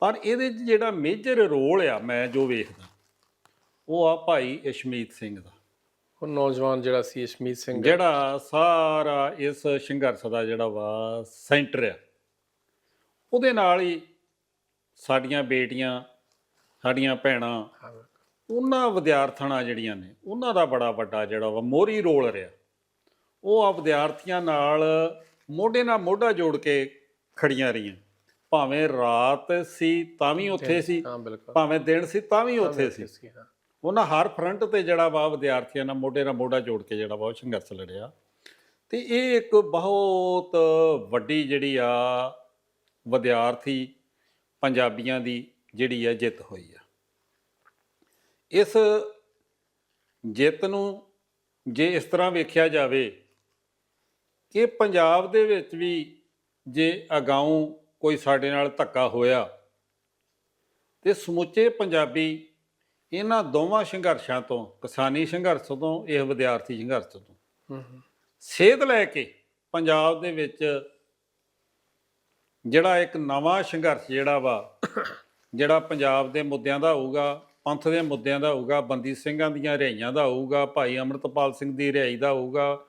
ਪਰ ਇਹਦੇ 'ਚ ਜਿਹੜਾ ਮੇਜਰ ਰੋਲ ਆ ਮੈਂ ਜੋ ਵੇਖਦਾ ਉਹ ਆ ਭਾਈ ਇਸ਼ਮੀਤ ਸਿੰਘ ਦਾ। ਉਹ ਨੌਜਵਾਨ ਜਿਹੜਾ ਸੀ ਅਸ਼ਮੀਤ ਸਿੰਘ ਜਿਹੜਾ ਸਾਰਾ ਇਸ ਸੰਘਰਸ਼ ਦਾ ਜਿਹੜਾ ਵਾ ਸੈਂਟਰ ਆ। ਉਹਦੇ ਨਾਲ ਹੀ ਸਾਡੀਆਂ ਬੇਟੀਆਂ ਸਾਡੀਆਂ ਭੈਣਾਂ। ਉਹਨਾਂ ਵਿਦਿਆਰਥਣਾਂ ਜਿਹੜੀਆਂ ਨੇ ਉਹਨਾਂ ਦਾ ਬੜਾ ਵੱਡਾ ਜਿਹੜਾ ਵਾ ਮੋਰੀ ਰੋਲ ਰਿਹਾ। ਉਹ ਆ ਵਿਦਿਆਰਥੀਆਂ ਨਾਲ ਮੋਢੇ ਨਾਲ ਮੋਢਾ ਜੋੜ ਕੇ ਖੜੀਆਂ ਰਹੀਆਂ। ਭਾਵੇਂ ਰਾਤ ਸੀ ਤਾਂ ਵੀ ਉੱਥੇ ਸੀ ਹਾਂ ਬਿਲਕੁਲ। ਭਾਵੇਂ ਦਿਨ ਸੀ ਤਾਂ ਵੀ ਉੱਥੇ ਸੀ। ਉਹਨਾਂ ਹਰ ਫਰੰਟ ਤੇ ਜਿਹੜਾ ਵਾ ਵਿਦਿਆਰਥੀਆਂ ਨਾਲ ਮੋਢੇ ਨਾਲ ਮੋਢਾ ਜੋੜ ਕੇ ਜਿਹੜਾ ਵਾ ਉਹ ਸੰਘਰਸ਼ ਲੜਿਆ। ਤੇ ਇਹ ਇੱਕ ਬਹੁਤ ਵੱਡੀ ਜਿਹੜੀ ਆ ਵਿਦਿਆਰਥੀ ਪੰਜਾਬੀਆਂ ਦੀ ਜਿਹੜੀ ਆ ਜਿੱਤ ਹੋਈ ਆ। ਇਸ ਜਿੱਤ ਨੂੰ ਜੇ ਇਸ ਤਰ੍ਹਾਂ ਵੇਖਿਆ ਜਾਵੇ ਕਿ ਪੰਜਾਬ ਦੇ ਵਿੱਚ ਵੀ ਜੇ ਅਗਾਊਂ ਕੋਈ ਸਾਡੇ ਨਾਲ ਧੱਕਾ ਹੋਇਆ। ਤੇ ਸਮੁੱਚੇ ਪੰਜਾਬੀ ਇਹਨਾਂ ਦੋਵਾਂ ਸੰਘਰਸ਼ਾਂ ਤੋਂ ਕਿਸਾਨੀ ਸੰਘਰਸ਼ ਤੋਂ ਇਹ ਵਿਦਿਆਰਥੀ ਸੰਘਰਸ਼ ਤੋਂ ਹੂੰ ਹੂੰ। ਸੇਧ ਲੈ ਕੇ ਪੰਜਾਬ ਦੇ ਵਿੱਚ ਜਿਹੜਾ ਇੱਕ ਨਵਾਂ ਸੰਘਰਸ਼ ਜਿਹੜਾ ਵਾ ਜਿਹੜਾ ਪੰਜਾਬ ਦੇ ਮੁੱਦਿਆਂ ਦਾ ਹੋਊਗਾ ਪੰਥ ਦੇ ਮੁੱਦਿਆਂ ਦਾ ਹੋਊਗਾ ਬੰਦੀ ਸਿੰਘਾਂ ਦੀਆਂ ਰਿਹਾਈਆਂ ਦਾ ਹੋਊਗਾ ਭਾਈ ਅਮਰਤਪਾਲ ਸਿੰਘ ਦੀ ਰਿਹਾਈ ਦਾ ਹੋਊਗਾ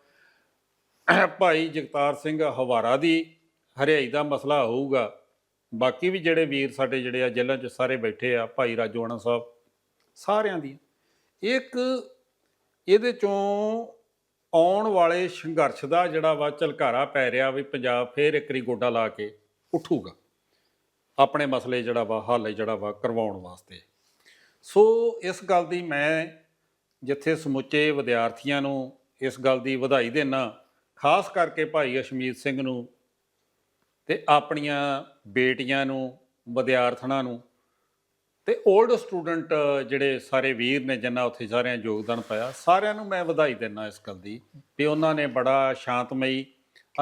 ਭਾਈ ਜਗਤਾਰ ਸਿੰਘ ਹਵਾਰਾ ਦੀ ਹਰਿਆਈ ਦਾ ਮਸਲਾ ਹੋਊਗਾ। ਬਾਕੀ ਵੀ ਜਿਹੜੇ ਵੀਰ ਸਾਡੇ ਜਿਹੜੇ ਆ ਜੇਲ੍ਹਾਂ 'ਚ ਸਾਰੇ ਬੈਠੇ ਆ, ਭਾਈ ਰਾਜੋਆਣਾ ਸਾਹਿਬ। ਸਾਰਿਆਂ ਦੀ। ਇੱਕ ਇਹਦੇ ਚੋਂ ਆਉਣ ਵਾਲੇ ਸੰਘਰਸ਼ ਦਾ ਜਿਹੜਾ ਵਾ ਝਲਕਾਰਾ ਪੈ ਰਿਹਾ ਵੀ ਪੰਜਾਬ ਫੇਰ ਇੱਕ ਵਾਰੀ ਗੋਡਾ ਲਾ ਕੇ ਉੱਠੂਗਾ। ਆਪਣੇ ਮਸਲੇ ਜਿਹੜਾ ਵਾ, ਹੱਲ ਜਿਹੜਾ ਵਾ ਕਰਵਾਉਣ ਵਾਸਤੇ। ਸੋ ਇਸ ਗੱਲ ਦੀ ਮੈਂ ਜਿੱਥੇ ਸਮੁੱਚੇ ਵਿਦਿਆਰਥੀਆਂ ਨੂੰ ਇਸ ਗੱਲ ਦੀ ਵਧਾਈ ਦੇਣਾ ਖਾਸ ਕਰਕੇ ਭਾਈ ਅਸ਼ਮੀਤ ਸਿੰਘ ਨੂੰ ਤੇ ਆਪਣੀਆਂ ਬੇਟੀਆਂ ਨੂੰ, ਵਿਦਿਆਰਥਣਾਂ ਨੂੰ ਤੇ 올ਡ ਸਟੂਡੈਂਟ ਜਿਹੜੇ ਸਾਰੇ ਵੀਰ ਨੇ, ਜਿਨ੍ਹਾਂ ਉੱਥੇ ਸਾਰਿਆਂ ਯੋਗਦਾਨ ਪਾਇਆ, ਸਾਰਿਆਂ ਨੂੰ ਮੈਂ ਵਧਾਈ ਦਿੰਦਾ ਇਸ ਗੱਲ ਦੀ ਵੀ ਉਹਨਾਂ ਨੇ ਬੜਾ ਸ਼ਾਂਤਮਈ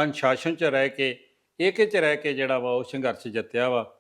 ਅਨੁਸ਼ਾਸਨ ਚ ਰਹਿ ਕੇ, ਏਕੇ ਚ ਰਹਿ ਕੇ ਜਿਹੜਾ ਵਾ ਉਹ ਸੰਘਰਸ਼ ਜਿੱਤਿਆ ਵਾ।